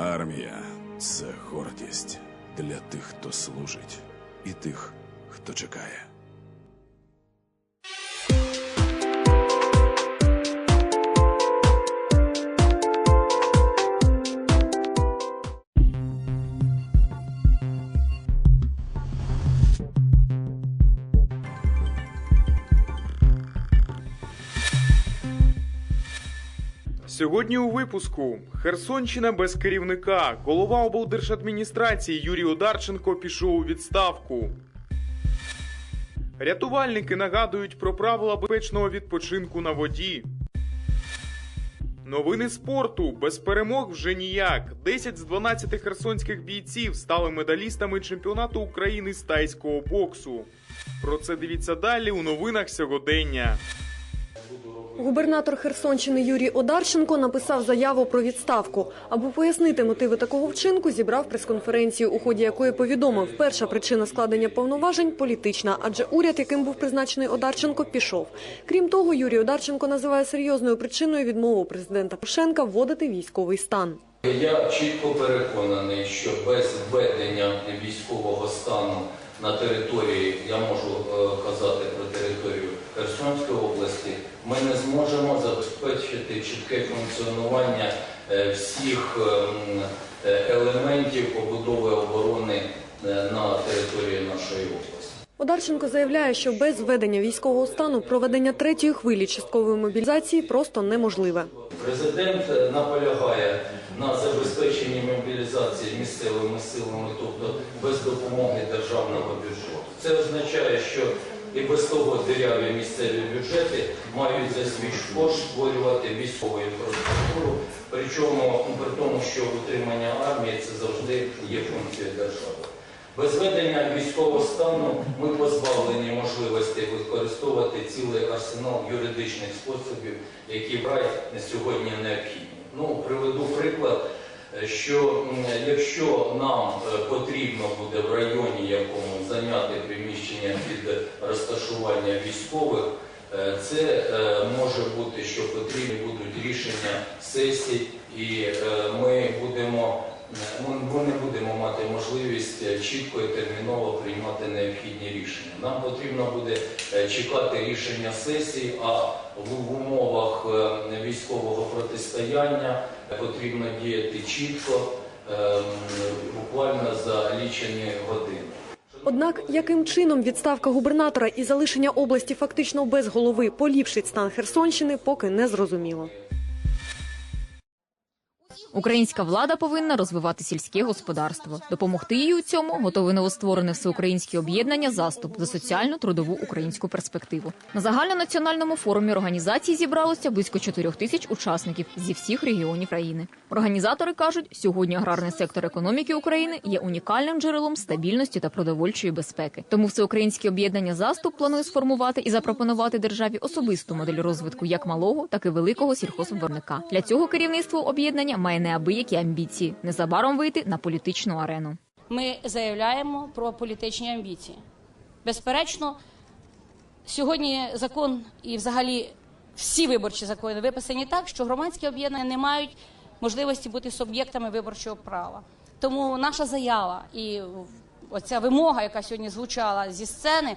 Армія це гордість для тих, хто служить, і тих, хто чекає. Сьогодні у випуску Херсонщина без керівника. Голова облдержадміністрації Юрій Одарченко пішов у відставку. Рятувальники нагадують про правила безпечного відпочинку на воді. Новини спорту без перемог вже ніяк. 10 з 12 херсонських бійців стали медалістами чемпіонату України з тайського боксу. Про це дивіться далі у новинах сьогодення. Губернатор Херсонщини Юрій Одарченко написав заяву про відставку. Аби пояснити мотиви такого вчинку, зібрав прес-конференцію, у ході якої повідомив, перша причина складення повноважень політична, адже уряд, яким був призначений Одарченко, пішов. Крім того, Юрій Одарченко називає серйозною причиною відмову президента Порошенка вводити військовий стан. Я чітко переконаний, що без введення військового стану на території, я можу е, казати про територію Херсонської області, ми не зможемо забезпечити чітке функціонування е, всіх ем, е, елементів побудови оборони е, на території нашої області. Одарченко заявляє, що без введення військового стану проведення третьої хвилі часткової мобілізації просто неможливе. Президент наполягає на забезпеченні мобілізації місцевими силами, тобто без допомоги державного бюджету. Це означає, що і без того диряві місцеві бюджети мають за свій кошт створювати військову інфраструктуру, причому при тому, що утримання армії це завжди є функцією держави. Без введення військового стану ми позбавлені можливості використовувати цілий арсенал юридичних способів, які вкрай на сьогодні необхідні. Ну, приведу приклад, що якщо нам е, потрібно буде в районі якому зайняти приміщення під розташування військових, е, це е, може бути, що потрібні будуть рішення сесій, і е, ми будемо. Ми ми не будемо мати можливість е, чітко і терміново приймати необхідні рішення. Нам потрібно буде е, чекати рішення сесії, а в умовах е, військового протистояння потрібно діяти чітко, ем, буквально за лічені години. Однак, яким чином відставка губернатора і залишення області фактично без голови поліпшить стан Херсонщини, поки не зрозуміло. Українська влада повинна розвивати сільське господарство. Допомогти їй у цьому готове новостворене всеукраїнське об'єднання заступ за соціальну трудову українську перспективу. На загальнонаціональному форумі організації зібралося близько 4 тисяч учасників зі всіх регіонів країни. Організатори кажуть, сьогодні аграрний сектор економіки України є унікальним джерелом стабільності та продовольчої безпеки. Тому всеукраїнське об'єднання заступ планує сформувати і запропонувати державі особисту модель розвитку як малого, так і великого сільхозвиробника. Для цього керівництво об'єднання має неабиякі амбіції незабаром вийти на політичну арену. ми заявляємо про політичні амбіції. Безперечно, сьогодні закон і взагалі всі виборчі закони виписані так, що громадські об'єднання не мають можливості бути суб'єктами виборчого права. Тому наша заява і оця вимога, яка сьогодні звучала зі сцени,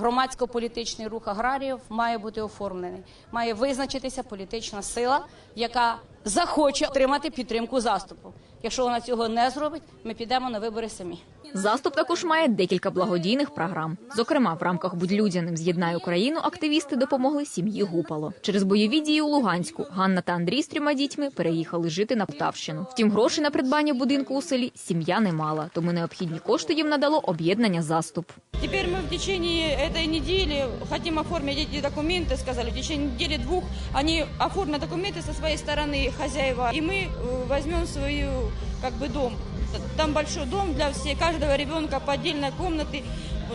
громадсько-політичний рух аграріїв має бути оформлений. Має визначитися політична сила, яка захоче отримати підтримку заступу. Якщо вона цього не зробить, ми підемо на вибори самі. Заступ також має декілька благодійних програм. Зокрема, в рамках «Будь людяним з'єднай Україну активісти допомогли сім'ї Гупало. Через бойові дії у Луганську Ганна та Андрій з трьома дітьми переїхали жити на Полтавщину. Втім, грошей на придбання будинку у селі сім'я не мала, тому необхідні кошти їм надало об'єднання заступ. Теперь мы в течение этой недели хотим оформить эти документы, сказали, в течение недели двух они оформят документы со своей стороны хозяева, и мы э, возьмем свою как бы дом. Там большой дом для всех, каждого ребенка по отдельной комнате,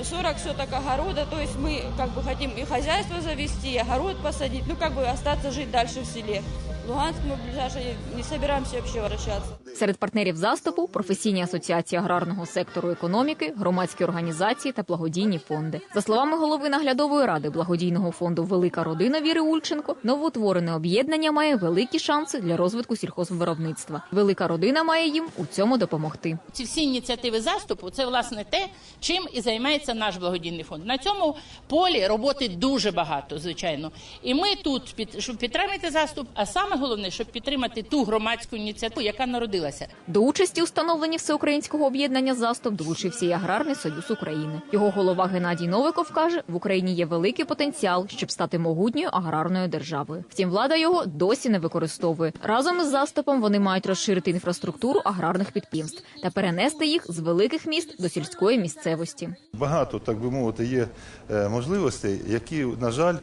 40 соток огорода, то есть мы как бы хотим и хозяйство завести, и огород посадить, ну как бы остаться жить дальше в селе. Мы в ближайшее не собираемся вообще возвращаться. Серед партнерів заступу професійні асоціації аграрного сектору економіки, громадські організації та благодійні фонди. За словами голови наглядової ради благодійного фонду Велика родина Віри Ульченко, новоутворене об'єднання має великі шанси для розвитку сільхозвиробництва. Велика родина має їм у цьому допомогти. Ці всі ініціативи заступу це власне те, чим і займається наш благодійний фонд. На цьому полі роботи дуже багато, звичайно. І ми тут під щоб підтримати заступ, а саме головне, щоб підтримати ту громадську ініціативу, яка народилася. До участі у становленні всеукраїнського об'єднання заступ долучився і аграрний союз України. Його голова Геннадій Новиков каже, в Україні є великий потенціал, щоб стати могутньою аграрною державою. Втім, влада його досі не використовує. Разом із заступом вони мають розширити інфраструктуру аграрних підприємств та перенести їх з великих міст до сільської місцевості. Багато, так би мовити, є е, можливостей, які, на жаль,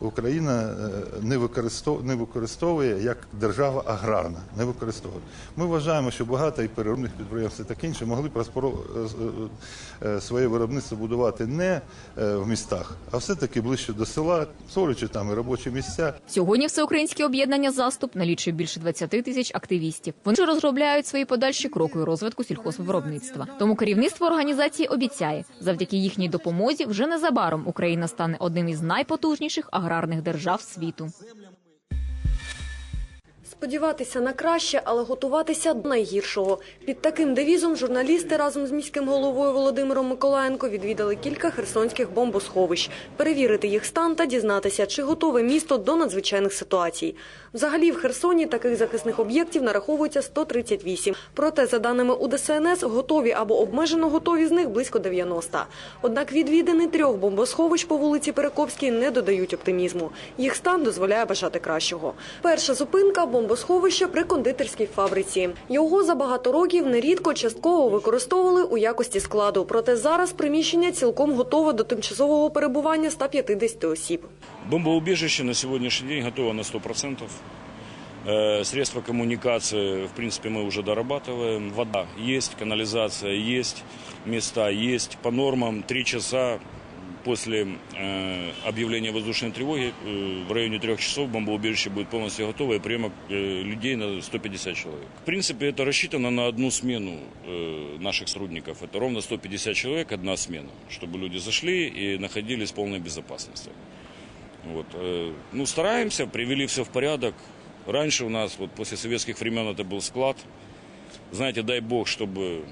Україна е, не використовує, не використовує як держава аграрна. Не використовує. Ми вважаємо, що багато і переробних підприємств і таке інше могли б розпоро- е, е, своє виробництво будувати не е, в містах, а все-таки ближче до села, створюючи там і робочі місця. Сьогодні всеукраїнське об'єднання заступ налічує більше 20 тисяч активістів. Вони розробляють свої подальші кроки розвитку сільхозвиробництва. Тому керівництво організації обіцяє, завдяки їхній допомозі вже незабаром Україна стане одним із найпотужніших аграрних держав світу. Сподіватися на краще, але готуватися до найгіршого. Під таким девізом журналісти разом з міським головою Володимиром Миколаєнко відвідали кілька херсонських бомбосховищ, перевірити їх стан та дізнатися, чи готове місто до надзвичайних ситуацій. Взагалі в Херсоні таких захисних об'єктів нараховується 138. Проте, за даними УДСНС, готові або обмежено готові з них близько 90. Однак відвідини трьох бомбосховищ по вулиці Перекопській не додають оптимізму. Їх стан дозволяє бажати кращого. Перша зупинка бомбосховище при кондитерській фабриці. Його за багато років нерідко частково використовували у якості складу. Проте зараз приміщення цілком готове до тимчасового перебування 150 осіб. Бомбоубежище на сегодняшний день готово на 100%. Э, Средства коммуникации, в принципе, мы уже дорабатываем. Вода есть, канализация есть, места есть. По нормам 3 часа после э, объявления воздушной тревоги э, в районе 3 часов бомбоубежище будет полностью готово и приема э, людей на 150 человек. В принципе, это рассчитано на одну смену наших сотрудников. Это ровно 150 человек, одна смена, чтобы люди зашли и находились в полной безопасности. Вот, ну, стараемся, привели все в порядок. Раньше у нас, вот после советских времен, это был склад. Знаете, дай бог, чтобы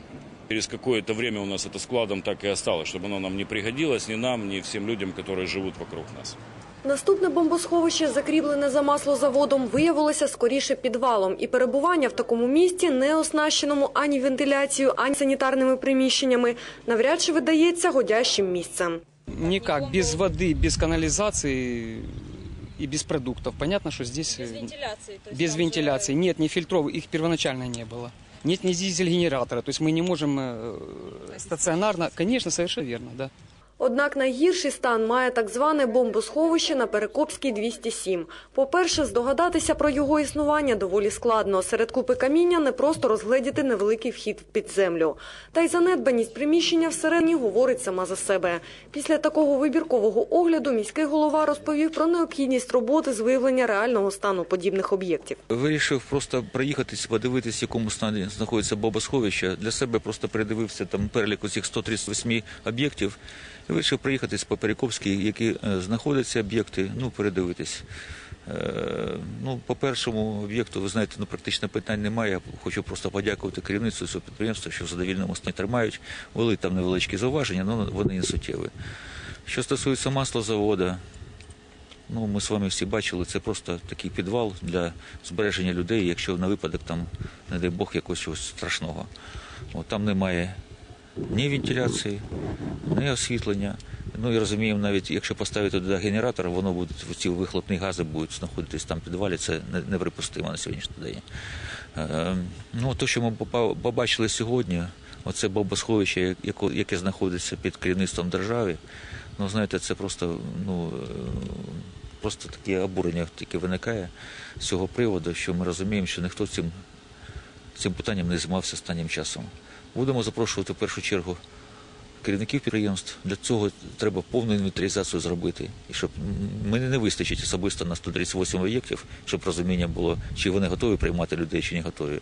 через какое-то время у нас это складом так и осталось, чтобы оно нам не пригодилось, ни нам, ни всем людям, которые живут вокруг нас. Наступне бомбосховище, закріплене за маслозаводом, виявилося скоріше підвалом, і перебування в такому місті, не оснащеному ані вентиляцією, ані санітарними приміщеннями, навряд чи видається годящим місцем. Никак, без воды, без канализации и без продуктов. Понятно, что здесь... Без вентиляции. Без вентиляции. Нет, ни фильтров, их первоначально не было. Нет ни дизель-генератора, то есть мы не можем э, стационарно... Конечно, совершенно верно, да. Однак найгірший стан має так зване бомбосховище на Перекопській 207. По-перше, здогадатися про його існування доволі складно. Серед купи каміння не просто розгледіти невеликий вхід в підземлю. Та й занедбаність приміщення всередині говорить сама за себе. Після такого вибіркового огляду міський голова розповів про необхідність роботи з виявлення реального стану подібних об'єктів. Вирішив просто проїхатись, подивитись, в якому стані знаходиться бомбосховище. Для себе просто передивився там перелік усіх 138 об'єктів. Вирішив проїхатись по Перекопській, які е, знаходяться об'єкти, ну, передивитись. Е, ну, по першому об'єкту, ви знаєте, ну, практично питань немає. Я хочу просто подякувати керівництву цього підприємства, що в задовільному стані тримають. Були там невеличкі зауваження, але вони не суттєві. Що стосується маслозавода, Ну, ми з вами всі бачили, це просто такий підвал для збереження людей, якщо на випадок там, не дай Бог, якогось страшного. От, там немає ні вентиляції, ні освітлення. Ну і розуміємо, навіть якщо поставити туди генератор, воно буде ці вихлопні гази будуть знаходитись там в підвалі. Це неприпустимо на сьогоднішній день. Е, ну, то, що ми побачили сьогодні, оце бомбосховище, яке знаходиться під керівництвом держави. Ну, знаєте, це просто ну. е, Просто таке обурення тільки виникає з цього приводу, що ми розуміємо, що ніхто цим, цим питанням не займався останнім часом. Будемо запрошувати в першу чергу керівників підприємств. Для цього треба повну інвентаризацію зробити. І щоб мені не вистачить особисто на 138 об'єктів, щоб розуміння було, чи вони готові приймати людей, чи не готові.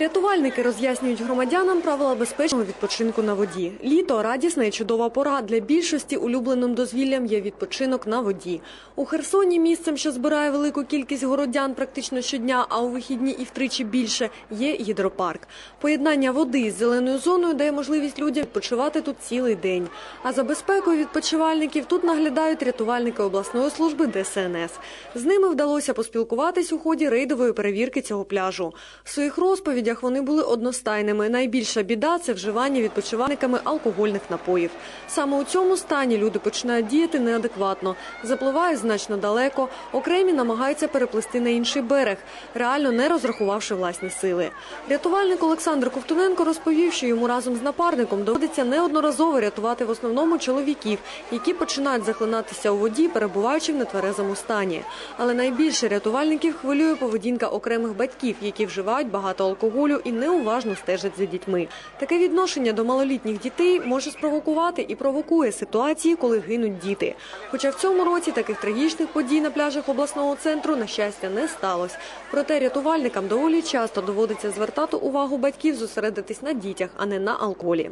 Рятувальники роз'яснюють громадянам правила безпечного відпочинку на воді. Літо радісна і чудова пора. Для більшості улюбленим дозвіллям є відпочинок на воді. У Херсоні місцем, що збирає велику кількість городян практично щодня, а у вихідні і втричі більше, є гідропарк. Поєднання води з зеленою зоною дає можливість людям відпочивати тут цілий день. А за безпекою відпочивальників тут наглядають рятувальники обласної служби ДСНС. З ними вдалося поспілкуватись у ході рейдової перевірки цього пляжу. В своїх розповідях вони були одностайними. Найбільша біда це вживання відпочивальниками алкогольних напоїв. Саме у цьому стані люди починають діяти неадекватно, запливають значно далеко, окремі намагаються переплисти на інший берег, реально не розрахувавши власні сили. Рятувальник Олександр Ковтуненко розповів, що йому разом з напарником доводиться неодноразово рятувати в основному чоловіків, які починають захлинатися у воді, перебуваючи в нетверезому стані. Але найбільше рятувальників хвилює поведінка окремих батьків, які вживають багато алкоголю і неуважно стежать за дітьми. Таке відношення до малолітніх дітей може спровокувати і провокує ситуації, коли гинуть діти. Хоча в цьому році таких трагічних подій на пляжах обласного центру на щастя не сталося. Проте рятувальникам доволі часто доводиться звертати увагу батьків зосередитись на дітях, а не на алкоголі.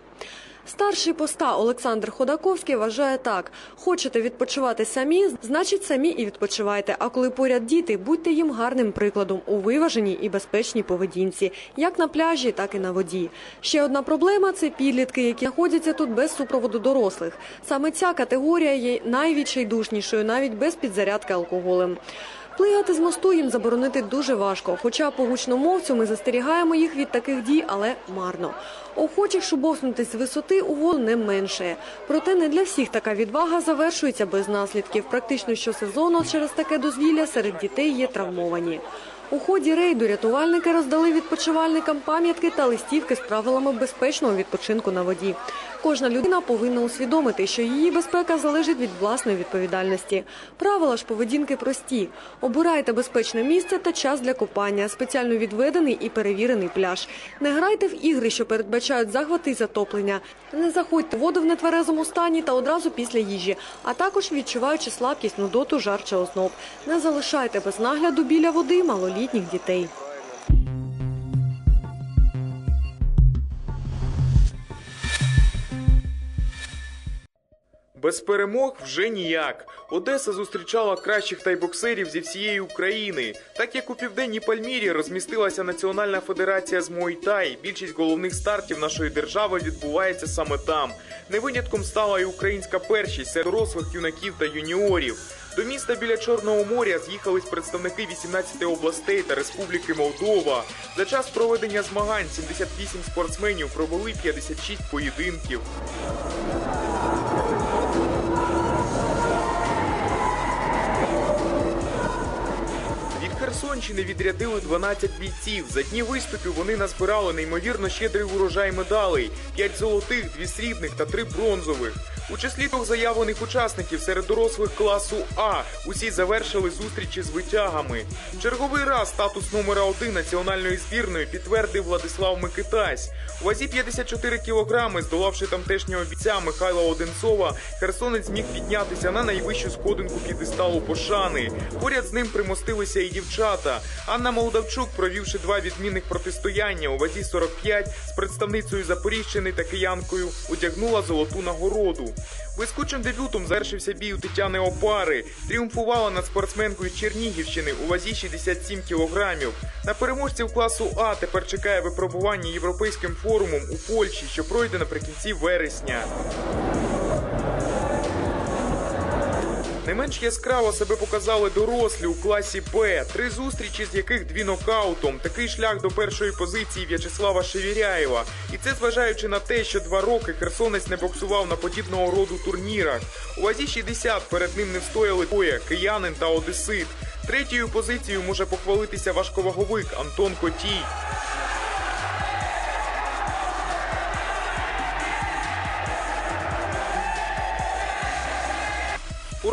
Старший поста Олександр Ходаковський вважає так: хочете відпочивати самі, значить самі і відпочивайте. А коли поряд діти, будьте їм гарним прикладом у виваженій і безпечній поведінці, як на пляжі, так і на воді. Ще одна проблема це підлітки, які знаходяться тут без супроводу дорослих. Саме ця категорія є найвідчайдушнішою, навіть без підзарядки алкоголем. Плигати з мосту їм заборонити дуже важко. Хоча по гучномовцю ми застерігаємо їх від таких дій, але марно. Охочих шубовснутись з висоти у воду не менше. Проте не для всіх така відвага завершується без наслідків. Практично щосезону через таке дозвілля серед дітей є травмовані. У ході рейду рятувальники роздали відпочивальникам пам'ятки та листівки з правилами безпечного відпочинку на воді. Кожна людина повинна усвідомити, що її безпека залежить від власної відповідальності. Правила ж поведінки прості: обирайте безпечне місце та час для купання, спеціально відведений і перевірений пляж. Не грайте в ігри, що передбачають захвати і затоплення. Не заходьте воду в нетверезому стані та одразу після їжі, а також відчуваючи слабкість, нудоту, жар чи озноб. Не залишайте без нагляду біля води малолітніх дітей. Без перемог вже ніяк. Одеса зустрічала кращих тайбоксерів зі всієї України. Так як у південній Пальмірі розмістилася Національна федерація з Муайтай, більшість головних стартів нашої держави відбувається саме там. Не винятком стала і українська першість серед дорослих юнаків та юніорів. До міста біля Чорного моря з'їхались представники 18 областей та Республіки Молдова. За час проведення змагань 78 спортсменів провели 56 поєдинків. Херсонщини відрядили 12 бійців. За дні виступів вони назбирали неймовірно щедрий урожай медалей: 5 золотих, 2 срібних та 3 бронзових. У числі двох заявлених учасників серед дорослих класу А усі завершили зустрічі з витягами. Черговий раз статус номера один національної збірної підтвердив Владислав Микитась. У вазі 54 кілограми, здолавши тамтешнього бійця Михайла Одинцова, херсонець зміг піднятися на найвищу сходинку п'єдесталу пошани. Поряд з ним примостилися і дівчата. Анна Молдавчук, провівши два відмінних протистояння у вазі 45 з представницею Запоріжчини та киянкою, одягнула золоту нагороду. Блискучим дебютом завершився бій у Тетяни Опари. Тріумфувала над спортсменкою Чернігівщини у вазі 67 кілограмів. На переможців класу А тепер чекає випробування європейським форумом у Польщі, що пройде наприкінці вересня. Не менш яскраво себе показали дорослі у класі Б, три зустрічі з яких дві нокаутом. Такий шлях до першої позиції В'ячеслава Шевіряєва. І це зважаючи на те, що два роки херсонець не боксував на подібного роду турнірах. У вазі 60 перед ним не встояли двоє киянин та одесит. Третьою позицією може похвалитися важковаговик Антон Котій.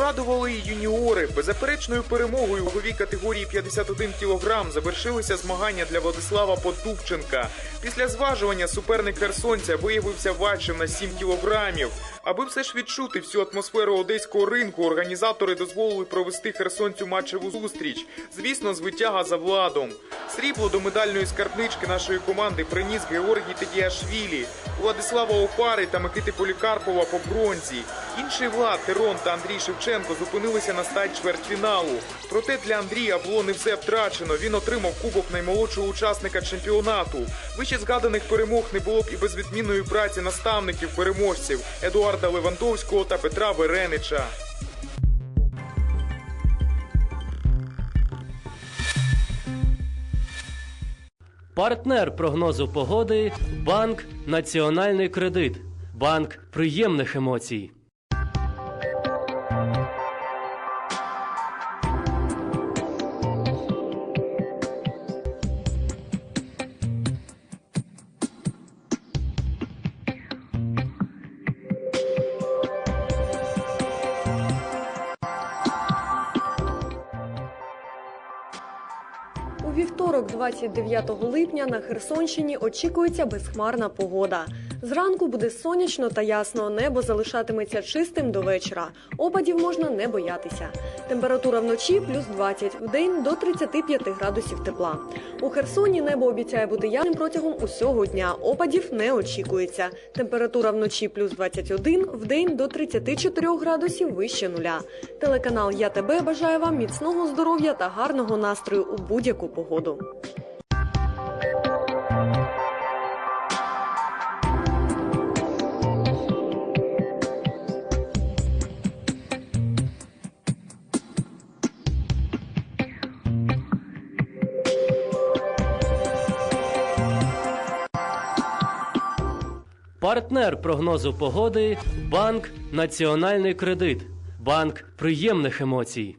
Порадували і юніори. Беззаперечною перемогою у ваговій категорії 51 кг завершилися змагання для Владислава Потупченка. Після зважування суперник херсонця виявився важчим на 7 кілограмів. Аби все ж відчути всю атмосферу одеського ринку, організатори дозволили провести херсонцю матчеву зустріч. Звісно, з витяга за владом. Срібло до медальної скарбнички нашої команди приніс Георгій Тедіашвілі, Владислава Опари та Микити Полікарпова по бронзі. Інший Влад, Терон та Андрій Шевченко зупинилися на стадії чвертьфіналу. Проте для Андрія було не все втрачено. Він отримав кубок наймолодшого учасника чемпіонату. Вище згаданих перемог не було б і без відмінної праці наставників переможців Едуарда Левантовського та Петра Веренича. Партнер прогнозу погоди банк Національний кредит. Банк приємних емоцій. У вівторок, 29 липня, на Херсонщині очікується безхмарна погода. Зранку буде сонячно та ясно, небо залишатиметься чистим до вечора. Опадів можна не боятися. Температура вночі плюс 20, вдень до 35 градусів тепла. У Херсоні небо обіцяє бути ясним протягом усього дня. Опадів не очікується. Температура вночі плюс 21, вдень до 34 градусів вище нуля. Телеканал Я ТБ бажає вам міцного здоров'я та гарного настрою у будь-яку погоду. Партнер прогнозу погоди банк Національний кредит. Банк приємних емоцій.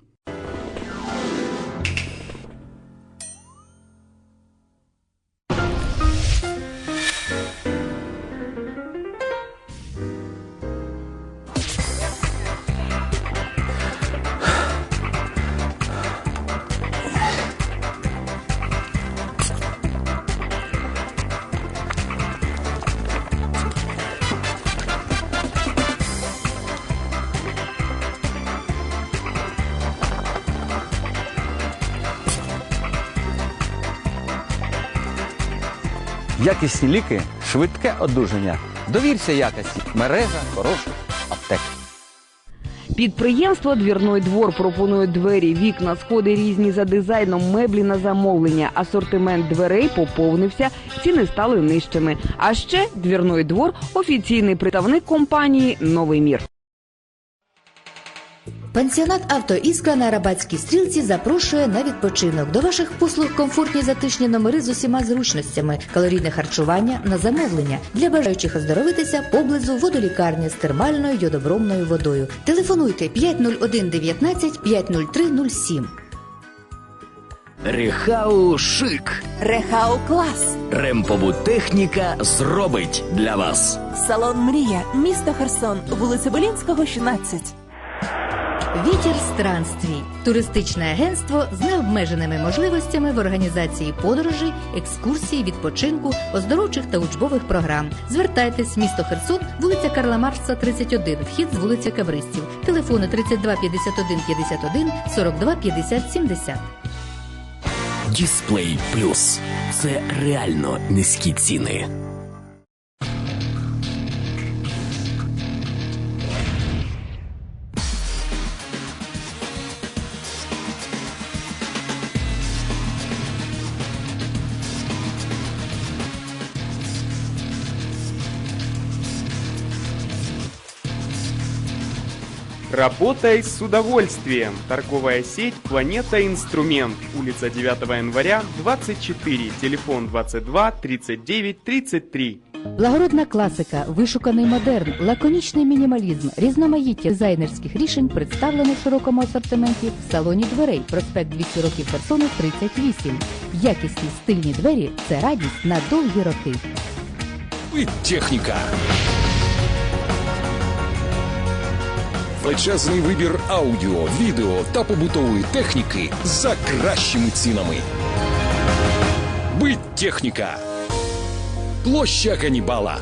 Якісні ліки, швидке одужання. Довірся якості. Мережа хороших аптек. Підприємство Двірной двор пропонує двері, вікна, сходи різні за дизайном, меблі на замовлення. Асортимент дверей поповнився, ціни стали нижчими. А ще Двірной двор офіційний представник компанії Новий мір. Пансіонат Авто Іскра на Арабатській стрілці запрошує на відпочинок. До ваших послуг комфортні затишні номери з усіма зручностями, калорійне харчування на замовлення для бажаючих оздоровитися поблизу водолікарні з термальною йодобромною водою. Телефонуйте 501 19 503 07. Рехау шик. Рехау клас. Ремпобут техніка зробить для вас. Салон Мрія, місто Херсон, вулиця Белінського, 16. Вітер странствій туристичне агентство з необмеженими можливостями в організації подорожей, екскурсій, відпочинку, оздоровчих та учбових програм. Звертайтесь місто Херсон, вулиця Карла Маркса, 31, вхід з вулиці Кабристів. Телефони 32 51 51 42 50 70. Дісплей плюс. Це реально низькі ціни. Работай с удовольствием. Торговая сеть «Планета Инструмент». Улица 9 января, 24. Телефон 22 39 33. Благородна класика, вишуканий модерн, лаконічний мінімалізм, різноманіття дизайнерських рішень представлено в широкому асортименті в салоні дверей. Проспект 200 років Херсону 38. Якісні стильні двері це радість на довгі роки. І техніка. Величезний вибір аудіо, відео та побутової техніки за кращими цінами. Бить техніка. Площа Ганібала.